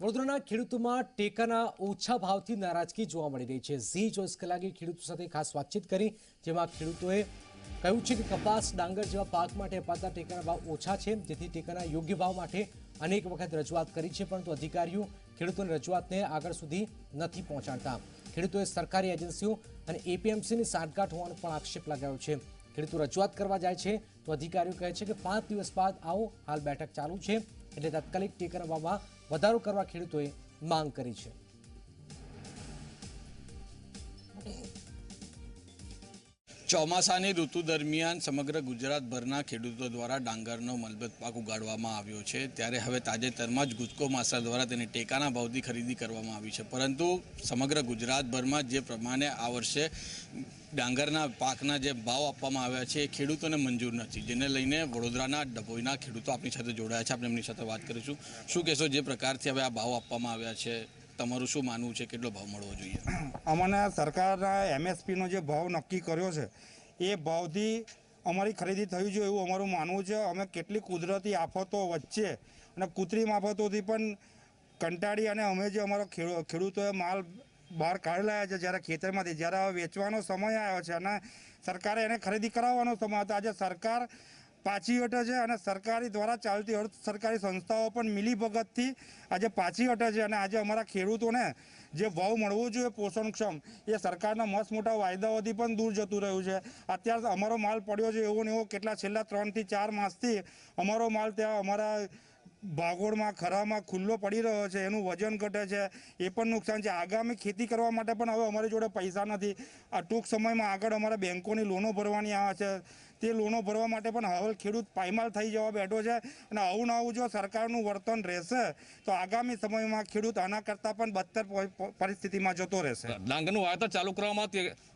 વડોદરાના ખેડૂતોમાં ટેકાના ઓછા ભાવથી નારાજગી જોવા મળી રહી છે. ઝી ચોવીસ કલાકે ખેડૂતો સાથે ખાસ વાતચીત કરી, જેમાં ખેડૂતોએ કહ્યું છે કે કપાસ, ડાંગર જેવા પાક માટે અપાતા ટેકાના ભાવ ઓછા છે. જેથી ટેકાના યોગ્ય ભાવ માટે અનેક વખત રજૂઆત કરી છે, પરંતુ અધિકારીઓ ખેડૂતોની રજૂઆતને આગળ સુધી નથી પહોંચાડતા. ખેડૂતોએ સરકારી એજન્સીઓ અને એપીએમસીની સાંઠગાંઠ હોવાનો પણ આક્ષેપ લગાવ્યો છે. ખેડૂતો રજૂઆત કરવા જાય છે, તો અધિકારીઓ કહે છે કે પાંચ દિવસ બાદ આવો હાલ બેઠક ચાલુ છે. એટલે તાત્કાલિક ટેકાના ભાવમાં વધારો કરવા ખેડૂતોએ માંગ કરી છે. ચોમાસાની ઋતુ દરમિયાન સમગ્ર ગુજરાતભરના ખેડૂતો દ્વારા ડાંગરનો મલબત પાક ઉગાડવામાં આવ્યો છે. ત્યારે હવે તાજેતરમાં જ ગુજકો માસા દ્વારા તેની ટેકાના ભાવથી ખરીદી કરવામાં આવી છે. પરંતુ સમગ્ર ગુજરાતભરમાં જે પ્રમાણે આ વર્ષે ડાંગરના પાકના જે ભાવ આપવામાં આવ્યા છે, એ ખેડૂતોને મંજૂર નથી. જેને લઈને વડોદરાના ડભોઈના ખેડૂતો આપણી સાથે જોડાયા છે. આપણે એમની સાથે વાત કરીશું. શું કહેશો, જે પ્રકારથી હવે આ ભાવ આપવામાં આવ્યા છે? તમારું શું માનવું છે? કેટલો ભાવ મળવો જોઈએ? અમને સરકારના એમએસપીનો જે ભાવ નક્કી કર્યો છે, એ ભાવથી અમારી ખરીદી થવી જોઈએ એવું અમારું માનવું છે. અમે કેટલી કુદરતી આફતો વચ્ચે અને કૃત્રિમ આફતોથી પણ કંટાળી અને અમે જે અમારો ખેડૂ- ખેડૂતોએ માલ બહાર કાઢી લાવ્યા છે જ્યારે ખેતરમાંથી, જ્યારે વેચવાનો સમય આવ્યો છે અને સરકારે એને ખરીદી કરાવવાનો સમય હતો. આજે સરકાર પાછી હટે છે અને સરકારી દ્વારા ચાલતી અર્ધ સરકારી સંસ્થાઓ પણ મિલીભગતથી આજે પાછી હટે છે અને આજે અમારા ખેડૂતોને જે ભાવ મળવો જોઈએ પોષણક્ષમ, એ સરકારના મસ્ત મોટા વાયદાઓથી પણ દૂર જતું રહ્યું છે. અત્યારે અમારો માલ પડ્યો છે એવો ને એવો કેટલા છેલ્લા ત્રણથી ચાર માસથી અમારો માલ ત્યાં અમારા ભાગોળમાં, ખરામાં ખુલ્લો પડી રહ્યો છે, એનું વજન ઘટે છે, એ પણ નુકસાન છે. આગામી ખેતી કરવા માટે પણ હવે અમારી જોડે પૈસા નથી. આ ટૂંક સમયમાં આગળ અમારા બેંકોની લોનો ભરવાની આવે છે. તે લોનો ભરવા માટે પણ હવે ખેડૂત પાયમાલ થઈ જવા બેઠો છે અને આવું ના આવું જો સરકારનું વર્તન રહેશે, તો આગામી સમયમાં ખેડૂત આના કરતાં પણ બદતર પરિસ્થિતિમાં જતો રહેશે. ડાંગરનું વાવેતર ચાલુ કરવામાં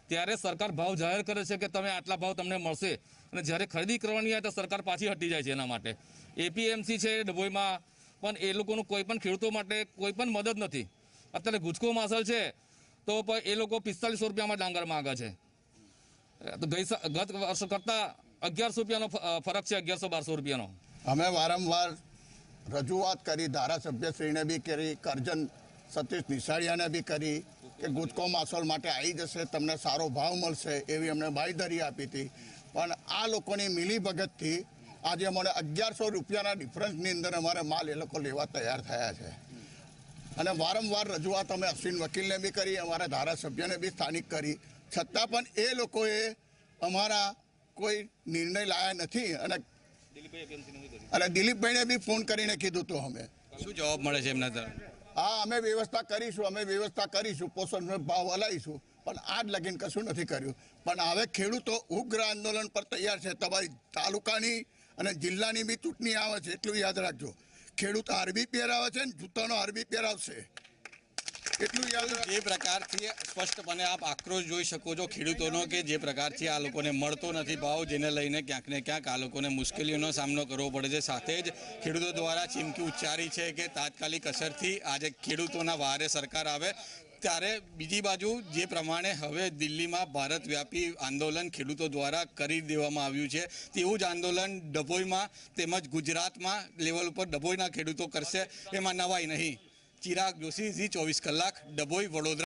ત્યારે સરકાર ભાવ જાહેર કરે છે કે તમે આટલા ભાવ તમને મળશે. અને જ્યારે ખરીદી કરવાની આવે તો સરકાર પાછી હટી જાય છે એના માટે. એપીએમસી છે ડભોઈમાં, પણ એ લોકોનું કોઈ પણ ખેડૂતો માટે કોઈ પણ મદદ નથી. અત્યારે ગુજકો માસલ છે, તો એ લોકો પિસ્તાલીસો રૂપિયામાં ડાંગર માંગે છે. ગત વર્ષ કરતાં અગિયારસો રૂપિયાનો ફરક છે, અગિયારસો બારસો રૂપિયાનો. અમે વારંવાર રજૂઆત કરી, ધારાસભ્યશ્રીને બી કરી કરજન સતીશ નિશાળિયાને બી કરી કે ગુજકો માસોલ માટે આવી જશે, તમને સારો ભાવ મળશે એવી અમને બાંયધરી આપી હતી. પણ આ લોકોની મિલીભગતથી આજે અમને અગિયારસો રૂપિયાના ડિફરન્સની અંદર અમારે માલ એ લોકો લેવા તૈયાર થયા છે. અને વારંવાર રજૂઆત અમે અશ્વિન વકીલને બી કરી, અમારા ધારાસભ્યને બી સ્થાનિક કરી. છતાં પણ એ લોકોએ અમારા કોઈ નિર્ણય લાયા નથી અને અને દિલીપભાઈને બી ફોન કરીને કીધું તો અમે. શું જવાબ મળે છે એમના હા અમે વ્યવસ્થા કરીશું અમે વ્યવસ્થા કરીશું પોષણનો ભાવ હલાવીશું પણ આજ લગીન કશું નથી કર્યું. પણ હવે ખેડૂતો ઉગ્ર આંદોલન પર તૈયાર છે. તમારી તાલુકાની અને જિલ્લાની બી ચૂંટણી આવે છે એટલું યાદ રાખજો. ખેડૂત આરબી પહેરાવે છે ને જૂતાનો આરબી પહેરાવશે. એટલું યાદ જે પ્રકારથી સ્પષ્ટપણે આપ આક્રોશ જોઈ શકો છો ખેડૂતોનો કે જે પ્રકારથી આ લોકોને મળતો નથી ભાવ, જેને લઈને ક્યાંક ને ક્યાંક આ લોકોને મુશ્કેલીઓનો સામનો કરવો પડે છે. સાથે જ ખેડૂતો દ્વારા ચીમકી ઉચ્ચારી છે કે તાત્કાલિક અસરથી આજે ખેડૂતોના વારે સરકાર આવે. ત્યારે બીજી બાજુ જે પ્રમાણે હવે દિલ્હીમાં ભારત વ્યાપી આંદોલન ખેડૂતો દ્વારા કરી દેવામાં આવ્યું છે, તેવું જ આંદોલન ડભોઈમાં તેમજ ગુજરાતમાં લેવલ ઉપર ડભોઈના ખેડૂતો કરશે, એમાં નવાઈ નહીં. ચિરાગ જોશી ઝી ચોવીસ કલાક ડભોઈ વડોદરા.